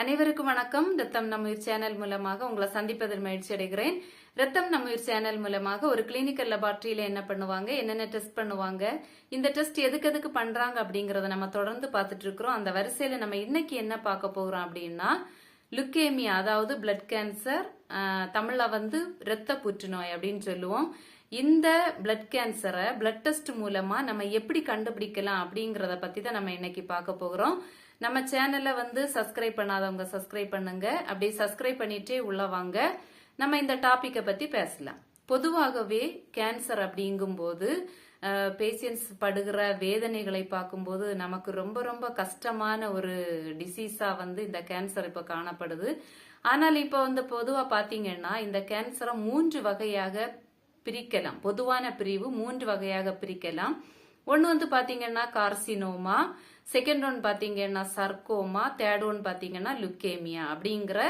அனைவருக்கும் வணக்கம். ரத்தம் நம்முயிர் சேனல் மூலமாக உங்களை சந்திப்பதில் மகிழ்ச்சி அடைகிறேன். ரத்தம் நம்முயிர் சேனல் மூலமாக ஒரு கிளினிக்கல் லெபார்டரியில என்ன பண்ணுவாங்க என்னென்ன டெஸ்ட் பண்ணுவாங்க இந்த டெஸ்ட் எதுக்கு எதுக்கு பண்றாங்க அப்படிங்கறத நம்ம தொடர்ந்து பார்த்துட்டு இருக்கிறோம். அந்த வரிசையில நம்ம இன்னைக்கு என்ன பார்க்க போகிறோம் அப்படின்னா லுக்கேமியா அதாவது பிளட் கேன்சர் தமிழ்ல வந்து இரத்த புற்றுநோய் அப்படின்னு சொல்லுவோம். இந்த பிளட் கேன்சரை பிளட் டெஸ்ட் மூலமா நம்ம எப்படி கண்டுபிடிக்கலாம் அப்படிங்கறத பத்தி தான் நம்ம இன்னைக்கு பார்க்க போகிறோம். நம்ம சேனலை வந்து சப்ஸ்கிரைப் பண்ணாதவங்க சப்ஸ்கிரைப் பண்ணுங்க. அப்படி சப்ஸ்கிரைப் பண்ணிட்டே உள்ள வாங்க. நம்ம இந்த டாபிக்கை பத்தி பேசலாம். பொதுவாகவே கேன்சர் அப்படிங்கும்போது பேஷியன்ஸ் படுகிற வேதனைகளை பார்க்கும்போது நமக்கு ரொம்ப ரொம்ப கஷ்டமான ஒரு டிசீஸா வந்து இந்த கேன்சர் இப்ப காணப்படுது. ஆனால் இப்ப வந்து பொதுவா பாத்தீங்கன்னா இந்த கேன்சரை மூன்று வகையாக பிரிக்கலாம். பொதுவான பிரிவு மூன்று வகையாக பிரிக்கலாம். ஒன்று வந்து பார்த்தீங்கன்னா கார்சினோமா செகண்ட் ஒன் பார்த்தீங்கன்னா சர்க்கோமா தேர்ட் ஒன் பார்த்தீங்கன்னா லுக்கேமியா அப்படிங்கிற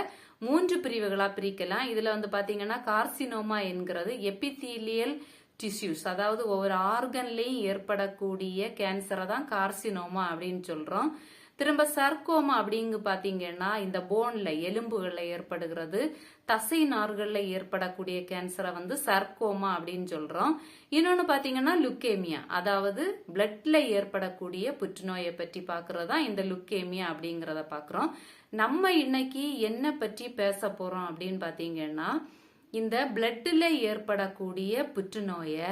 மூன்று பிரிவுகளாக பிரிக்கலாம். இதில் வந்து பார்த்தீங்கன்னா கார்சினோமா என்கிறது எபித்தீலியல் டிஷ்யூஸ் அதாவது ஒவ்வொரு ஆர்கன்லையும் ஏற்படக்கூடிய கேன்சரை தான் கார்சினோமா அப்படின்னு சொல்கிறோம் திரும்ப சர்க்கோமா அப்படிங்கு பார்த்தீங்கன்னா இந்த போன்ல எலும்புகளில் ஏற்படுகிறது. தசை நார்களில் ஏற்படக்கூடிய கேன்சரை வந்து சர்க்கோமா அப்படின்னு சொல்றோம். இன்னொன்னு பாத்தீங்கன்னா லுக்கேமியா அதாவது பிளட்ல ஏற்படக்கூடிய புற்றுநோயை பற்றி பார்க்குறது தான் இந்த லுக்கேமியா அப்படிங்கறத பாக்குறோம். நம்ம இன்னைக்கு என்ன பற்றி பேச போறோம் அப்படின்னு பாத்தீங்கன்னா இந்த பிளட்டில் ஏற்படக்கூடிய புற்றுநோயை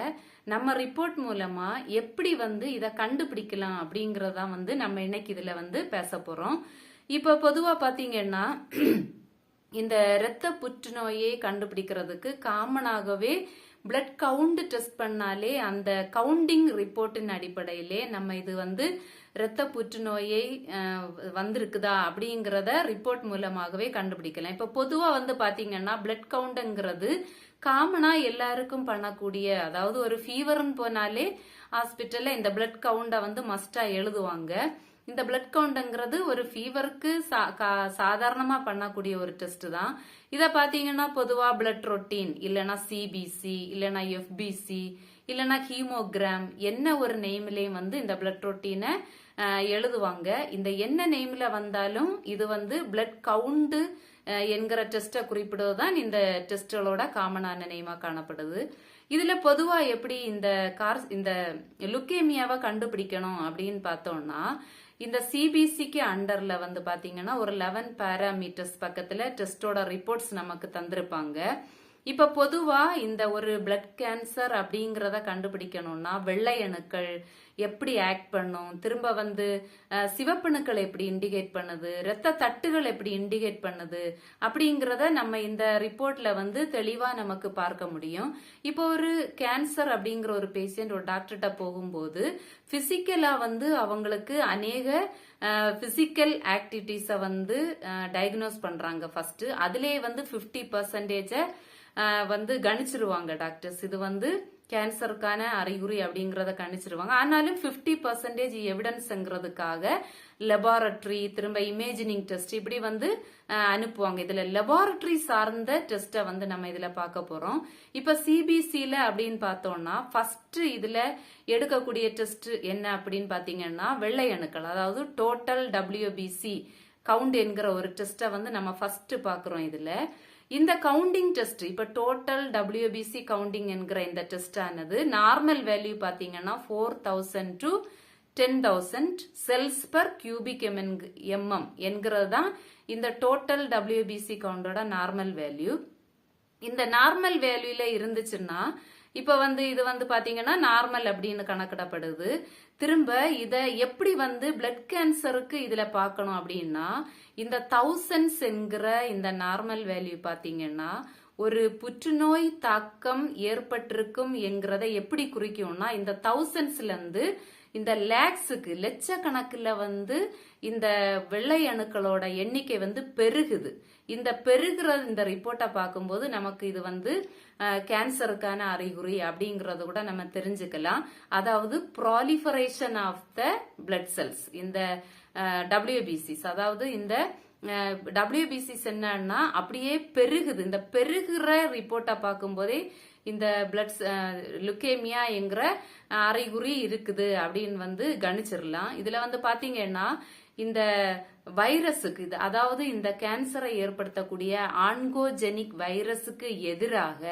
நம்ம ரிப்போர்ட் மூலமா எப்படி வந்து இதை கண்டுபிடிக்கலாம் அப்படிங்கிறதான் வந்து நம்ம இன்னைக்கு இதுல வந்து பேச போறோம். இப்ப பொதுவா பாத்தீங்கன்னா இந்த இரத்த புற்றுநோயை கண்டுபிடிக்கிறதுக்கு காமனாகவே பிளட் கவுண்ட் டெஸ்ட் பண்ணாலே அந்த கவுண்டிங் ரிப்போர்ட்டின் அடிப்படையிலே நம்ம இது வந்து இரத்த புற்றுநோயை வந்திருக்குதா அப்படிங்கிறத ரிப்போர்ட் மூலமாகவே கண்டுபிடிக்கலாம். இப்போ பொதுவாக வந்து பார்த்தீங்கன்னா பிளட் கவுண்டுங்கிறது காமனாக எல்லாருக்கும் பண்ணக்கூடிய அதாவது ஒரு ஃபீவர்னு போனாலே ஹாஸ்பிட்டலில் இந்த பிளட் கவுண்டை வந்து மஸ்டாக எழுதுவாங்க. இந்த பிளட் கவுண்ட்ங்கிறது ஒரு ஃபீவருக்கு சா சாதாரணமாக பண்ணக்கூடிய ஒரு டெஸ்ட் தான். இதை பார்த்தீங்கன்னா பொதுவாக பிளட் ரொட்டீன் இல்லைனா சிபிசி இல்லைனா எஃபிசி இல்லைனா ஹீமோகிராம் என்ன ஒரு நேம்லேயும் வந்து இந்த பிளட் ரொட்டீனை எழுதுவாங்க. இந்த என்ன நேமில் வந்தாலும் இது வந்து பிளட் கவுண்டு என்கிற டெஸ்ட்டை குறிப்பிடுவதுதான் இந்த டெஸ்ட்களோட காமனான நேமாக காணப்படுது. இதில் பொதுவாக எப்படி இந்த கார் இந்த லுக்கேமியாவை கண்டுபிடிக்கணும் அப்படின்னு பார்த்தோம்னா இந்த சிபிசிக்கு அண்டர்ல வந்து பாத்தீங்கன்னா ஒரு லெவன் பேராமீட்டர்ஸ் பக்கத்துல டெஸ்டோட ரிப்போர்ட்ஸ் நமக்கு தந்திருப்பாங்க. இப்ப பொதுவா இந்த ஒரு பிளட் கேன்சர் அப்படிங்கிறத கண்டுபிடிக்கணும்னா வெள்ளை அணுக்கள் எப்படி ஆக்ட் பண்ணும்? திரும்ப வந்து சிவப்பணுக்கள் எப்படி இண்டிகேட் பண்ணுது? ரத்த தட்டுகள் எப்படி இண்டிகேட் பண்ணுது? அப்படிங்கிறத நம்ம இந்த ரிப்போர்ட்ல வந்து தெளிவா நமக்கு பார்க்க முடியும். இப்போ ஒரு கேன்சர் அப்படிங்கிற ஒரு பேஷண்ட் ஒரு டாக்டர்கிட்ட போகும்போது பிசிக்கலா வந்து அவங்களுக்கு அநேக பிசிக்கல் ஆக்டிவிட்டிஸை வந்து டயக்னோஸ் பண்றாங்க ஃபர்ஸ்ட் அதுலேயே வந்து ஃபிஃப்டி பர்சன்டேஜை வந்து கணிச்சிருவாங்க டாக்டர்ஸ். இது வந்து கேன்சருக்கான அறிகுறி அப்படிங்கறத கணிச்சிருவாங்க. ஆனாலும் பிப்டி பர்சன்டேஜ் எவிடன்ஸ்ங்கிறதுக்காக லெபார்டரி திரும்ப இமேஜினிங் டெஸ்ட் இப்படி வந்து அனுப்புவாங்க. இதுல லெபார்டரி சார்ந்த டெஸ்ட்டை வந்து நம்ம இதுல பார்க்க போறோம். இப்ப சிபிசியில அப்படின்னு பார்த்தோம்னா ஃபர்ஸ்ட் இதுல எடுக்கக்கூடிய டெஸ்ட் என்ன அப்படின்னு பாத்தீங்கன்னா வெள்ளை அணுக்கள். அதாவது டோட்டல் டபிள்யூபிசி கவுண்ட் என்கிற ஒரு டெஸ்ட்டை வந்து நம்ம ஃபர்ஸ்ட் பாக்குறோம் இதுல. இந்த கவுண்டிங் டெஸ்ட் இப்போ டோட்டல் டபிள்யூபிசி கவுண்டிங் என்கிற இந்த டெஸ்ட் ஆனது நார்மல் வேல்யூ பார்த்தீங்கன்னா four thousand to ten thousand cells per cubic mm என்கிறது தான் இந்த டோட்டல் டபிள்யூபிசி கவுண்டோட நார்மல் வேல்யூ இந்த நார்மல் வேல்யூல இருந்துச்சுன்னா இப்போ வந்து இது வந்து பார்த்தீங்கன்னா நார்மல் அப்படின்னு கணக்கிடப்படுது. திரும்ப இதை எப்படி வந்து பிளட் கேன்சருக்கு இதில் பார்க்கணும் அப்படின்னா இந்த தௌசண்ட்ஸ் என்கிற இந்த நார்மல் வேல்யூ பார்த்தீங்கன்னா ஒரு புற்றுநோய் தாக்கம் ஏற்பட்டிருக்கும் என்கிறத எப்படி குறிக்கும்னா இந்த தௌசண்ட்ஸ்லேருந்து இருந்து இந்த லேக்ஸுக்கு லட்சக்கணக்கில் வந்து இந்த வெள்ளை அணுக்களோட எண்ணிக்கை வந்து பெருகுது. இந்த பெருகிற இந்த ரிப்போர்ட்டை பார்க்கும்போது நமக்கு இது வந்து கேன்சருக்கான அறிகுறி அப்படிங்கறத கூட நம்ம தெரிஞ்சுக்கலாம். அதாவது proliferation of the blood cells இந்த டபிள்யூபிசிஸ் அதாவது இந்த டபிள்யூபிசிஸ் என்னன்னா அப்படியே பெருகுது. இந்த பெருகிற ரிப்போர்ட்டை பார்க்கும்போதே இந்த பிளட் லுக்கேமியா என்கிற அறிகுறி இருக்குது அப்படின்னு வந்து கணிச்சிடலாம். இதுல வந்து பாத்தீங்கன்னா இந்த வைரஸுக்கு இது அதாவது இந்த கேன்சரை ஏற்படுத்தக்கூடிய ஆன்கோஜெனிக் வைரஸுக்கு எதிராக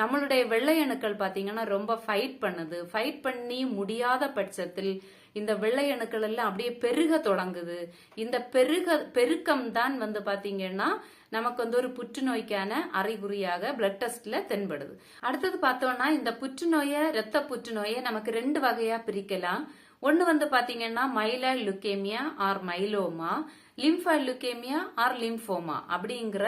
நம்மளுடைய வெள்ளை அணுக்கள் பாத்தீங்கன்னா ரொம்ப ஃபைட் பண்ணுது. ஃபைட் பண்ணி முடியாத பட்சத்தில் இந்த வெள்ளை அணுக்கள் எல்லாம் அப்படியே பெருக தொடங்குது. இந்த பெருக பெருக்கம் தான் வந்து பாத்தீங்கன்னா நமக்கு வந்து ஒரு புற்றுநோய்க்கான அறிகுறியாக பிளட் டெஸ்ட்ல தென்படுது. அடுத்தது பார்த்தோம்னா இந்த புற்றுநோயை இரத்த புற்றுநோயை நமக்கு ரெண்டு வகையா பிரிக்கலாம். ஒன்று வந்து பாத்தீங்கன்னா myeloid leukaemia or myeloma lymphoid leukaemia or lymphoma அப்படிங்கிற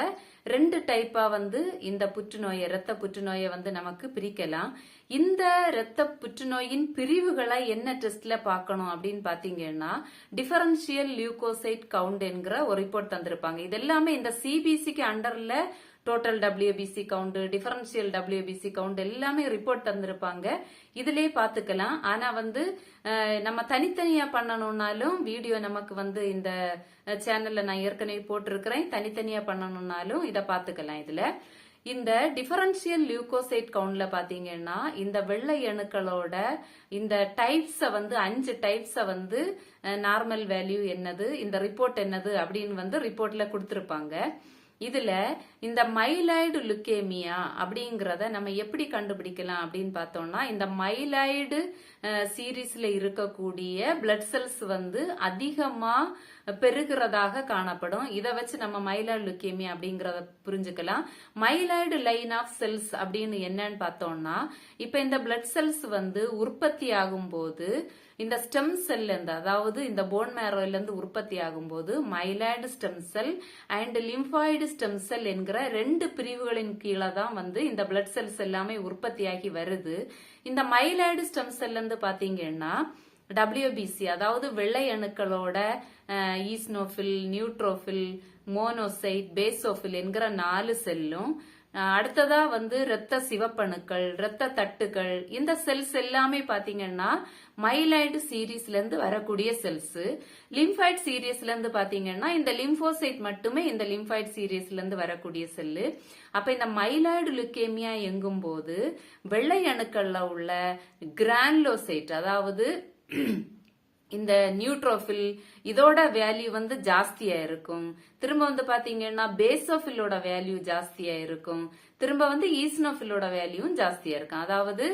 ரெண்டு டைப்பா வந்து இந்த புற்றுநோயை இரத்த புற்றுநோயை வந்து நமக்கு பிரிக்கலாம். இந்த இரத்த புற்றுநோயின் பிரிவுகளை என்ன டெஸ்ட்ல பார்க்கணும் அப்படின்னு பாத்தீங்கன்னா டிஃபரன்ஷியல் லியூகோசைட் கவுண்ட் என்கிற ஒரு ரிப்போர்ட் தந்திருப்பாங்க. இது எல்லாமே இந்த சிபிசிக்கு அண்டர்ல total WBC count differential WBC count எல்லாமே ரிப்போர்ட் தந்திருப்பாங்க. இதுலயே பாத்துக்கலாம் ஆனா வந்து நம்ம தனித்தனியா பண்ணணும்னாலும் வீடியோ நமக்கு வந்து இந்த சேனல்ல நான் ஏற்கனவே போட்டிருக்கிறேன். தனித்தனியா பண்ணணும்னாலும் இதை பாத்துக்கலாம் இதுல. இந்த டிஃபரன்ஷியல் லியூகோசைட் கவுண்ட்ல பாத்தீங்கன்னா இந்த வெள்ளை அணுக்களோட இந்த டைப்ஸ வந்து அஞ்சு டைப்ஸ வந்து நார்மல் வேல்யூ என்னது இந்த ரிப்போர்ட் என்னது அப்படின்னு வந்து ரிப்போர்ட்ல கொடுத்திருப்பாங்க. இதுல இந்த மைலாய்டு லுக்கேமியா அப்படிங்கிறத நம்ம எப்படி கண்டுபிடிக்கலாம் அப்படின்னு பார்த்தோம்னா இந்த மைலாய்டு சீரீஸ்ல இருக்கக்கூடிய பிளட் செல்ஸ் வந்து அதிகமா பெருகிறதாக காணப்படும். இதை வச்சு நம்ம மைலாய்டு லுக்கேமியா அப்படிங்கறத புரிஞ்சுக்கலாம். மைலாய்டு லைன் ஆஃப் செல்ஸ் அப்படின்னு என்னன்னு பார்த்தோம்னா இப்ப இந்த பிளட் செல்ஸ் வந்து உற்பத்தி ஆகும் போது இந்த ஸ்டெம் செல்லிருந்து அதாவது இந்த போன் மேரோலேருந்து உற்பத்தி ஆகும்போது myeloid stem cell and lymphoid stem cell என்கிற ரெண்டு பிரிவுகளின் கீழே தான் வந்து இந்த பிளட் செல்ஸ் எல்லாமே உற்பத்தியாகி வருது. இந்த மைலாய்டு ஸ்டெம் செல்லேருந்து பார்த்தீங்கன்னா பாத்தீங்கன்னா டபிள்யூபிசி அதாவது வெள்ளை அணுக்களோட ஈஸ்னோஃபில் நியூட்ரோஃபில் மோனோசைட் பேசோஃபில் என்கிற நாலு செல்லும் அடுத்ததா வந்து இரத்த சிவப்பணுக்கள் இரத்த தட்டுகள் இந்த செல்ஸ் எல்லாமே பாத்தீங்கன்னா மைலாய்டு சீரீஸ்ல இருந்து வரக்கூடிய செல்ஸ் லிம்ஃபைட் சீரீஸ்ல இருந்து பாத்தீங்கன்னா இந்த லிம்போசைட் மட்டுமே இந்த லிம்ஃபைட் சீரீஸ்ல இருந்து வரக்கூடிய செல்லு அப்ப இந்த மைலாய்டு லுக்கேமியா எங்கும் போது வெள்ளை அணுக்கள்ல உள்ள கிரான்லோசைட் அதாவது இந்த நியூட்ரோஃபில் இதோட வேல்யூ வந்து ஜாஸ்தியா இருக்கும். திரும்ப வந்து பாத்தீங்கன்னா பேசோஃபிலோட வேல்யூ ஜாஸ்தியா இருக்கும். திரும்ப வந்து ஈஸ்னோஃபிலோட வேல்யூவும் ஜாஸ்தியா இருக்கும். அதாவது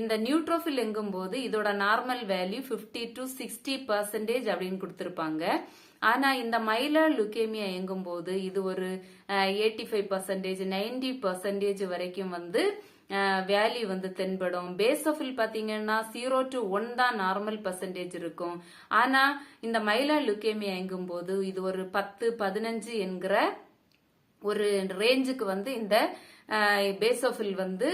இந்த நியூட்ரோஃபில் எங்கும் போது இதோட normal value 50 to sixty percentage அப்படின்னு கொடுத்திருப்பாங்க. ஆனா இந்த மைலர் லுக்கேமியா எங்கும் போது இது ஒரு eighty five percentage ninety percentage வரைக்கும் வந்து வேல்யூ வந்து தென்படும். பேஸ் ஆஃபில் பார்த்தீங்கன்னா ஜீரோ டு ஒன் தான் நார்மல் பர்சன்டேஜ் இருக்கும். ஆனால் இந்த மைலா லுக்கேமியா எங்கும் போது இது ஒரு பத்து பதினஞ்சு என்கிற ஒரு ரேஞ்சுக்கு வந்து இந்த பேசோஃபில் வந்து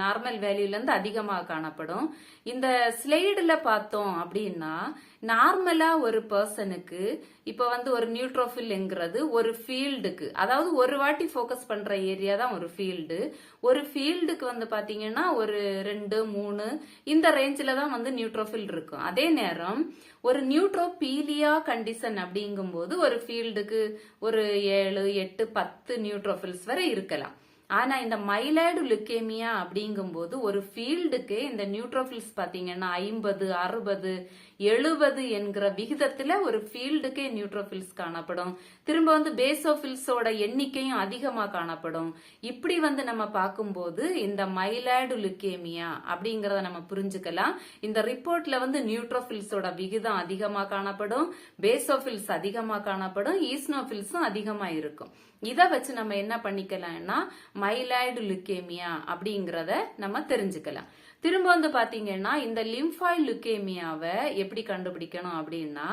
நார்மல் வேல்யூலேருந்து அதிகமாக காணப்படும். இந்த ஸ்லைடில் பார்த்தோம் அப்படின்னா நார்மலாக ஒரு பர்சனுக்கு இப்போ வந்து ஒரு நியூட்ரோஃபில்ங்கிறது ஒரு ஃபீல்டுக்கு அதாவது ஒரு வாட்டி ஃபோக்கஸ் பண்ணுற ஏரியா தான் ஒரு ஃபீல்டு ஒரு ஃபீல்டுக்கு வந்து பார்த்தீங்கன்னா ஒரு ரெண்டு மூணு இந்த ரேஞ்சில் தான் வந்து நியூட்ரோஃபில் இருக்கும். அதே நேரம் ஒரு நியூட்ரோபீலியா கண்டிஷன் அப்படிங்கும்போது ஒரு ஃபீல்டுக்கு ஒரு ஏழு எட்டு பத்து நியூட்ரோஃபில்ஸ் வரை இருக்கலாம். ஆனா இந்த மைலாய்டு லுக்கேமியா அப்படிங்கும்போது ஒரு ஃபீல்டுக்கு இந்த நியூட்ரோஃபில்ஸ் பாத்தீங்கன்னா ஐம்பது அறுபது எழுபது என்கிற விகிதத்துல ஒரு ஃபீல்டுக்கே நியூட்ரோஃபில்ஸ் காணப்படும். திரும்ப வந்து பேசோஃபில்ஸோட எண்ணிக்கையும் அதிகமா காணப்படும். இப்படி வந்து நம்ம பார்க்கும்போது இந்த மைலாய்டு லுக்கேமியா அப்படிங்கறத நம்ம புரிஞ்சுக்கலாம். இந்த ரிப்போர்ட்ல வந்து நியூட்ரோஃபில்ஸோட விகிதம் அதிகமா காணப்படும் பேசோஃபில்ஸ் அதிகமா காணப்படும் ஈஸ்னோஃபில்ஸும் அதிகமா இருக்கும். இதை வச்சு நம்ம என்ன பண்ணிக்கலாம்னா மைலாய்டு லுக்கேமியா அப்படிங்கறத நம்ம தெரிஞ்சுக்கலாம். திரும்ப வந்து பாத்தீங்கன்னா இந்த லிம்ஃபாய்டு லுக்கேமியாவை எப்படி கண்டுபிடிக்கணும் அப்படின்னா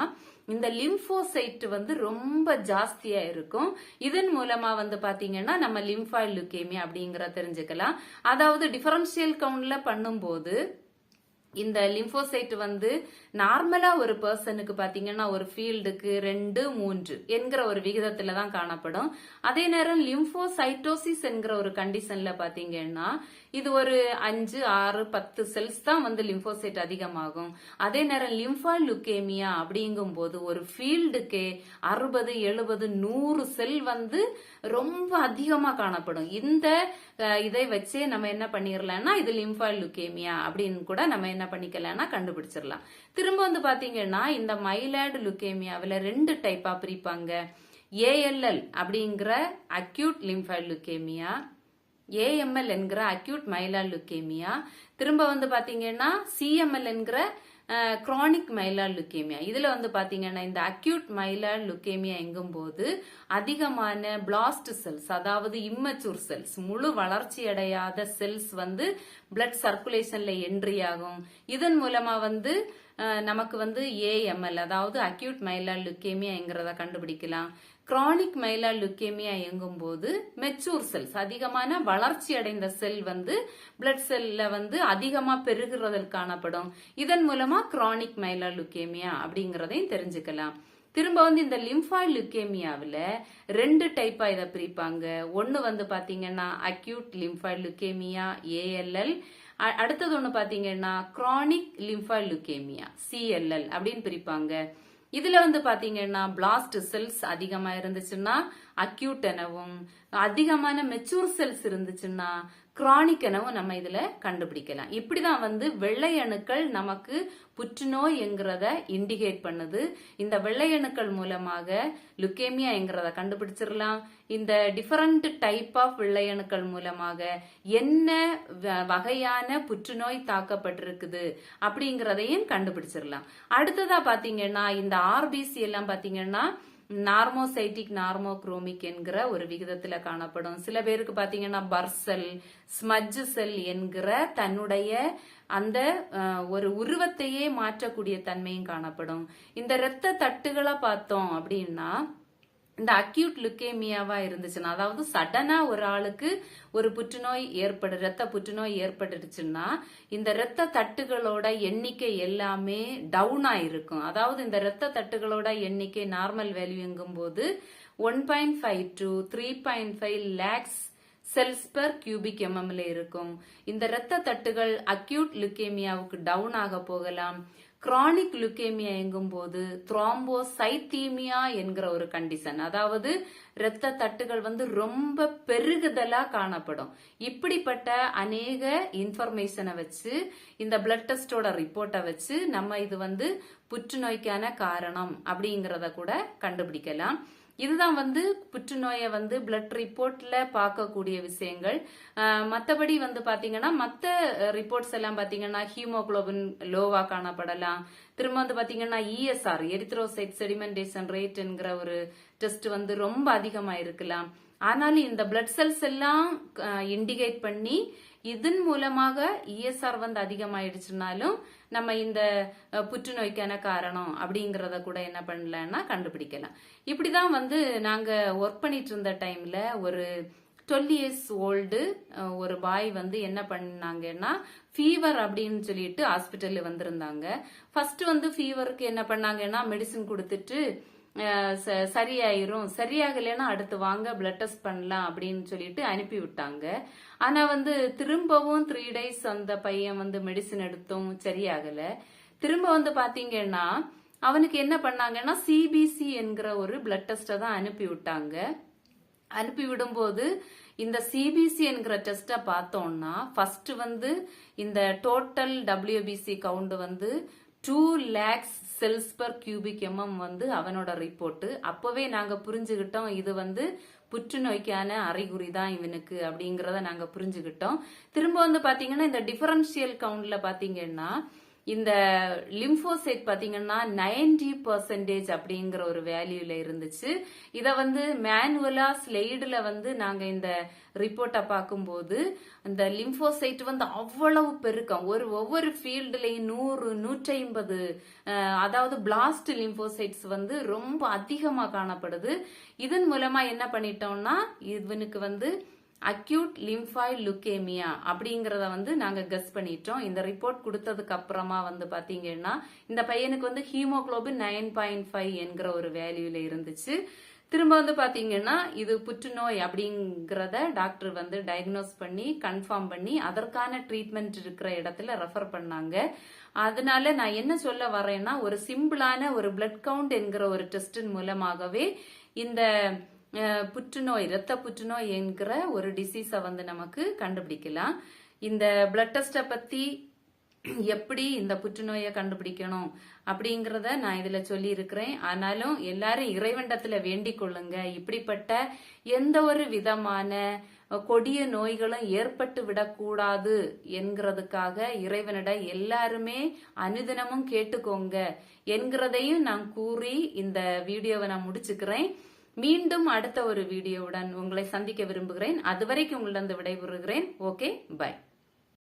இந்த லிம்போசைட் வந்து ரொம்ப ஜாஸ்தியா இருக்கும். இதன் மூலமா வந்து பாத்தீங்கன்னா நம்ம லிம்ஃபாய்டு லுக்கேமியா அப்படிங்கற தெரிஞ்சுக்கலாம். அதாவது டிஃபரன்ஷியல் கவுண்ட்ல பண்ணும்போது இந்த லிம்போசைட் வந்து நார்மலா ஒரு பர்சனுக்கு பாத்தீங்கன்னா ஒரு ஃபீல்டுக்கு ரெண்டு மூன்று என்கிற ஒரு விகிதத்துல தான் காணப்படும். அதே நேரம் லிம்போசைட்டோசிஸ் என்கிற ஒரு கண்டிஷன்ல பாத்தீங்கன்னா இது ஒரு அஞ்சு ஆறு பத்து செல்ஸ் தான் வந்து லிம்போசைட் அதிகமாகும். அதே நேரம் லிம்ஃபா லுக்கேமியா அப்படிங்கும் போது ஒரு ஃபீல்டுக்கே அறுபது எழுபது நூறு செல் வந்து ரொம்ப அதிகமா காணப்படும். இந்த இதை வச்சே நம்ம என்ன பண்ணிடலாம்னா இது லிம்ஃபா லுக்கேமியா அப்படின்னு கூட நம்ம என்ன என்ன பண்ணிக்கலாம்னா கண்டுபிடிச்சிடலாம் திரும்ப வந்து பாத்தீங்கன்னா இந்த மைலாய்டு லுக்கேமியாவில் ரெண்டு டைப்பா பிரிப்பாங்க. ஏஎல்எல் அப்படிங்கிற அக்யூட் லிம்ஃபைட் லுக்கேமியா ஏஎம்எல் என்கிற அக்யூட் மைலாட் லுக்கேமியா திரும்ப வந்து பாத்தீங்கன்னா சிஎம்எல் என்கிற குரானிக் மைலால் லுக்கேமியா இதுல வந்து பாத்தீங்கன்னா இந்த அக்யூட் மைலாட் லுக்கேமியா எங்கும்போது அதிகமான பிளாஸ்ட் செல்ஸ் அதாவது இம்மச்சூர் செல்ஸ் முழு வளர்ச்சி அடையாத செல்ஸ் வந்து பிளட் சர்க்குலேஷன்ல என்ட்ரி ஆகும். இதன் மூலமா வந்து நமக்கு வந்து ஏஎம்எல் அதாவது அக்யூட் மைலா லுக்கேமியாங்கிறத கண்டுபிடிக்கலாம். கிரானிக் மைலா லுக்கேமியா இயங்கும்போது மெச்சூர் செல்ஸ் அதிகமான வளர்ச்சி அடைந்த செல் வந்து பிளட் செல்ல வந்து அதிகமா பெருகிறதில் காணப்படும். இதன் மூலமா கிரானிக் மைலா லுக்கேமியா அப்படிங்கறதையும் தெரிஞ்சுக்கலாம். திரும்ப வந்து இந்த லிம்ஃபாய்டு லுக்கேமியாவில் ரெண்டு டைப்பா இதை பிரிப்பாங்க. ஒன்று வந்து பாத்தீங்கன்னா அக்யூட் லிம்ஃபாய்டு லுக்கேமியா ஏஎல்எல் அடுத்தது ஒன்று பாத்தீங்கன்னா க்ரானிக் லிம்ஃபா லுக்கேமியா சிஎல்எல் அப்படின்னு பிரிப்பாங்க. இதுல வந்து பாத்தீங்கன்னா பிளாஸ்ட் செல்ஸ் அதிகமா இருந்துச்சுன்னா அக்யூட் எனவும் அதிகமான மெச்சூர் செல்ஸ் இருந்துச்சுன்னா கிரானிக் எனவும் நம்ம இதுல கண்டுபிடிக்கலாம். இப்படிதான் வந்து வெள்ளை அணுக்கள் நமக்கு புற்றுநோய் என்கிறத இண்டிகேட் பண்ணுது. இந்த வெள்ளை அணுக்கள் மூலமாக லுக்கேமியா என்கிறத கண்டுபிடிச்சிடலாம். இந்த டிஃபரண்ட் டைப் ஆஃப் வெள்ளை அணுக்கள் மூலமாக என்ன வ- வகையான புற்றுநோய் தாக்கப்பட்டிருக்குது அப்படிங்கிறதையும் கண்டுபிடிச்சிடலாம். அடுத்ததா பாத்தீங்கன்னா இந்த ஆர்பிசி எல்லாம் பாத்தீங்கன்னா நார்மோசைட்டிக் நார்மோக்ரோமிக் என்கிற ஒரு விகிதத்துல காணப்படும். சில பேருக்கு பாத்தீங்கன்னா பர்சல் ஸ்மஜ் செல் என்கிற தன்னுடைய அந்த ஒரு உருவத்தையே மாற்றக்கூடிய தன்மையும் காணப்படும். இந்த இரத்த தட்டுகளை பார்த்தோம் அப்படின்னா இந்த அக்யூட் லுக்கேமியாவா இருந்துச்சுன்னா அதாவது சடனா ஒரு ஆளுக்கு ஒரு புற்றுநோய் ஏற்படு ரத்த புற்றுநோய் ஏற்பட்டுடுச்சுன்னா இந்த இரத்த தட்டுகளோட எண்ணிக்கை எல்லாமே டவுன் இருக்கும் அதாவது இந்த இரத்த தட்டுகளோட எண்ணிக்கை நார்மல் வேல்யூங்கும் போது one point five to three point five lakhs cells per cubic எம்எம்ல இருக்கும். இந்த இரத்த தட்டுகள் அக்யூட் லுக்கேமியாவுக்கு டவுன் ஆக போகலாம். கிரானிக் லுக்கேமியா எங்கும்போது த்ராம்போசைத்தீமியா என்கிற ஒரு கண்டிஷன் அதாவது இரத்த தட்டுகள் வந்து ரொம்ப பெருகுதலா காணப்படும். இப்படிப்பட்ட அநேக இன்ஃபர்மேஷனை வச்சு இந்த பிளட் டெஸ்டோட ரிப்போர்ட்டை வச்சு நம்ம இது வந்து புற்றுநோய்க்கான காரணம் அப்படிங்கறத கூட கண்டுபிடிக்கலாம். இதுதான் வந்து புற்றுநோயை வந்து பிளட் ரிப்போர்ட்ல பார்க்கக்கூடிய விஷயங்கள். மற்றபடி மத்தபடி வந்து பாத்தீங்கன்னா மத்த ரிப்போர்ட்ஸ் எல்லாம் பாத்தீங்கன்னா ஹீமோகுளோபின் லோவா காணப்படலாம். திரும்ப வந்து பாத்தீங்கன்னா இஎஸ்ஆர் எரித்ரோசைட் செடிமெண்டேஷன் ரேட்ங்கிற ஒரு டெஸ்ட் வந்து ரொம்ப அதிகமா இருக்கலாம் ஆனாலும் இந்த பிளட் செல்ஸ் எல்லாம் இண்டிகேட் பண்ணி இதன் மூலமாக இஎஸ்ஆர் வந்து அதிகமாயிடுச்சுனாலும் நம்ம இந்த புற்றுநோய்க்கான காரணம் அப்படிங்கிறத கூட என்ன பண்ணலன்னா கண்டுபிடிக்கலாம். இப்படிதான் வந்து நாங்க ஒர்க் பண்ணிட்டு இருந்த டைம்ல ஒரு டுவெல் இயர்ஸ் ஓல்டு ஒரு பாய் வந்து என்ன பண்ணாங்கன்னா ஃபீவர் அப்படின்னு சொல்லிட்டு ஹாஸ்பிட்டல்ல வந்திருந்தாங்க. ஃபர்ஸ்ட் வந்து ஃபீவருக்கு என்ன பண்ணாங்கன்னா மெடிசின் கொடுத்துட்டு சரியாயிரும். சரியாகலைன்னா அடுத்து வாங்க பிளட் டெஸ்ட் பண்ணலாம் அப்படின்னு சொல்லிட்டு அனுப்பி விட்டாங்க ஆனா வந்து திரும்பவும் த்ரீ டேஸ் அந்த பையன் வந்து மெடிசின் எடுத்தும் சரியாகல. திரும்ப வந்து பாத்தீங்கன்னா அவனுக்கு என்ன பண்ணாங்கன்னா சிபிசி என்கிற ஒரு பிளட் டெஸ்ட்டை தான் அனுப்பி விட்டாங்க அனுப்பி விடும்போது இந்த சிபிசி என்கிற டெஸ்ட்டை பார்த்தோம்னா ஃபர்ஸ்ட் வந்து இந்த டோட்டல் டபிள்யூபிசி கவுண்ட் வந்து two lakhs cells per cubic mm வந்து அவனோட ரிப்போர்ட்டு அப்பவே நாங்கள் புரிஞ்சுக்கிட்டோம் இது வந்து புற்றுநோய்க்கான அறிகுறி தான் இவனுக்கு அப்படிங்கிறத நாங்கள் புரிஞ்சுக்கிட்டோம் திரும்ப வந்து பார்த்தீங்கன்னா இந்த டிஃபரன்ஷியல் கவுண்டில் பார்த்தீங்கன்னா இந்த லிம்போசைட் பாத்தீங்கன்னா 90% பர்சன்டேஜ் அப்படிங்கிற ஒரு வேல்யூல இருந்துச்சு. இத வந்து மேனுவலா ஸ்லைடுல வந்து நாங்க இந்த ரிப்போர்ட்டை பார்க்கும்போது அந்த லிம்போசைட் வந்து அவ்வளவு பெருக்கம். ஒரு ஒவ்வொரு ஃபீல்டுலயும் நூறு நூற்றி ஐம்பது அதாவது பிளாஸ்ட் லிம்போசைட்ஸ் வந்து ரொம்ப அதிகமாக காணப்படுது. இதன் மூலமா என்ன பண்ணிட்டோம்னா இவனுக்கு வந்து அக்யூட் லிம்ஃபாய்டு லுக்கேமியா அப்படிங்கறத வந்து நாங்க கெஸ் பண்ணிட்டோம். இந்த ரிப்போர்ட் கொடுத்ததுக்கு அப்புறமா வந்து பாத்தீங்கன்னா இந்த பையனுக்கு வந்து ஹீமோகுளோபின் நைன் பாயிண்ட் ஃபைவ் என்கிற ஒரு வேல்யூல இருந்துச்சு. திரும்ப வந்து பாத்தீங்கன்னா இது புற்றுநோய் அப்படிங்கறத டாக்டர் வந்து டயக்னோஸ் பண்ணி கன்ஃபார்ம் பண்ணி அதற்கான ட்ரீட்மெண்ட் இருக்கிற இடத்துல ரெஃபர் பண்ணாங்க. அதனால நான் என்ன சொல்ல வரேன்னா ஒரு சிம்பிளான ஒரு பிளட் கவுண்ட் என்கிற ஒரு டெஸ்டின் மூலமாகவே இந்த புற்றுநோய் இரத்த புற்றுநோய் என்கிற ஒரு டிசீஸை வந்து நமக்கு கண்டுபிடிக்கலாம். இந்த பிளட் டெஸ்ட்டை பற்றி எப்படி இந்த புற்றுநோயை கண்டுபிடிக்கணும் அப்படிங்கிறத நான் இதில் சொல்லியிருக்கிறேன். ஆனாலும் எல்லாரும் இறைவண்டத்தில் வேண்டிக் கொள்ளுங்க. இப்படிப்பட்ட எந்த ஒரு விதமான கொடிய நோய்களும் ஏற்பட்டு விடக்கூடாது என்கிறதுக்காக இறைவனிட எல்லாருமே அனுதினமும் கேட்டுக்கோங்க என்கிறதையும் நான் கூறி இந்த வீடியோவை நான் முடிச்சுக்கிறேன். மீண்டும் அடுத்த ஒரு வீடியோவுடன் உங்களை சந்திக்க விரும்புகிறேன். அதுவரைக்கும் உங்களிடம் விடைபெறுகிறேன். Okay bye.